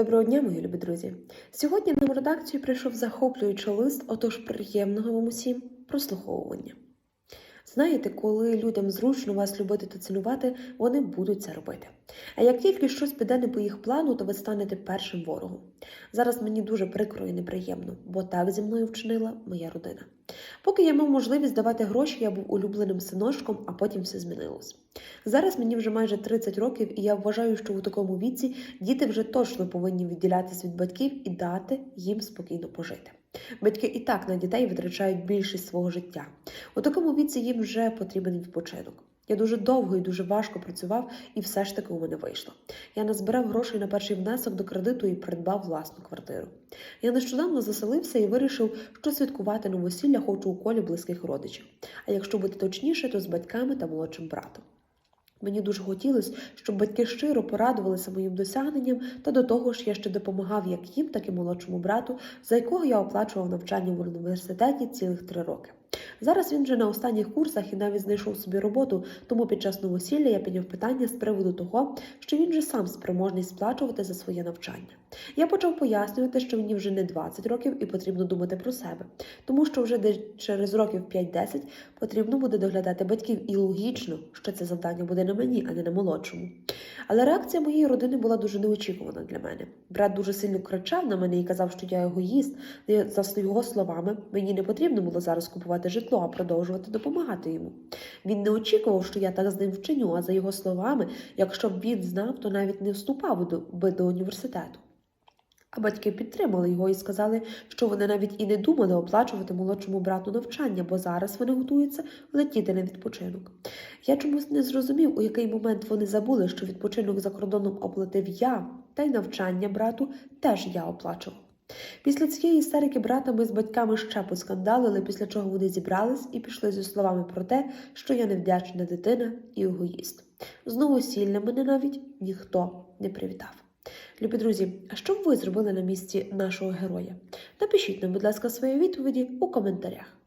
Доброго дня, мої любі друзі! Сьогодні нам у редакцію прийшов захоплюючий лист, отож приємного вам усім прослуховування. Знаєте, коли людям зручно вас любити та цінувати, вони будуть це робити. А як тільки щось піде не по їх плану, то ви станете першим ворогом. Зараз мені дуже прикро і неприємно, бо так зі мною вчинила моя родина. Поки я мав можливість давати гроші, я був улюбленим синочком, а потім все змінилось. Зараз мені вже майже 30 років, і я вважаю, що у такому віці діти вже точно повинні відділятися від батьків і дати їм спокійно пожити. Батьки і так на дітей витрачають більшість свого життя. У такому віці їм вже потрібен відпочинок. Я дуже довго і дуже важко працював, і все ж таки у мене вийшло. Я назбирав грошей на перший внесок до кредиту і придбав власну квартиру. Я нещодавно заселився і вирішив, що святкувати новосілля хочу у колі близьких родичів. А якщо бути точніше, то з батьками та молодшим братом. Мені дуже хотілося, щоб батьки щиро порадувалися моїм досягненням, та до того ж я ще допомагав як їм, так і молодшому брату, за якого я оплачував навчання в університеті цілих три роки. Зараз він вже на останніх курсах і навіть знайшов собі роботу, тому під час новосілля я підняв питання з приводу того, що він же сам спроможний сплачувати за своє навчання. Я почав пояснювати, що мені вже не 20 років і потрібно думати про себе, тому що вже через років 5-10 потрібно буде доглядати батьків, і логічно, що це завдання буде на мені, а не на молодшому. Але реакція моєї родини була дуже неочікувана для мене. Брат дуже сильно кричав на мене і казав, що я егоїст. За його словами, мені не потрібно було зараз купувати житло, а продовжувати допомагати йому. Він не очікував, що я так з ним вчиню, а за його словами, якщо б він знав, то навіть не вступав би до університету. А батьки підтримали його і сказали, що вони навіть і не думали оплачувати молодшому брату навчання, бо зараз вони готуються летіти на відпочинок. Я чомусь не зрозумів, у який момент вони забули, що відпочинок за кордоном оплатив я, та й навчання брату теж я оплачував. Після цієї істерики брата ми з батьками ще поскандалили, після чого вони зібрались і пішли зі словами про те, що я невдячна дитина і егоїст. Знову сілля мене навіть ніхто не привітав. Любі друзі, а що б ви зробили на місці нашого героя? Напишіть нам, будь ласка, свої відповіді у коментарях.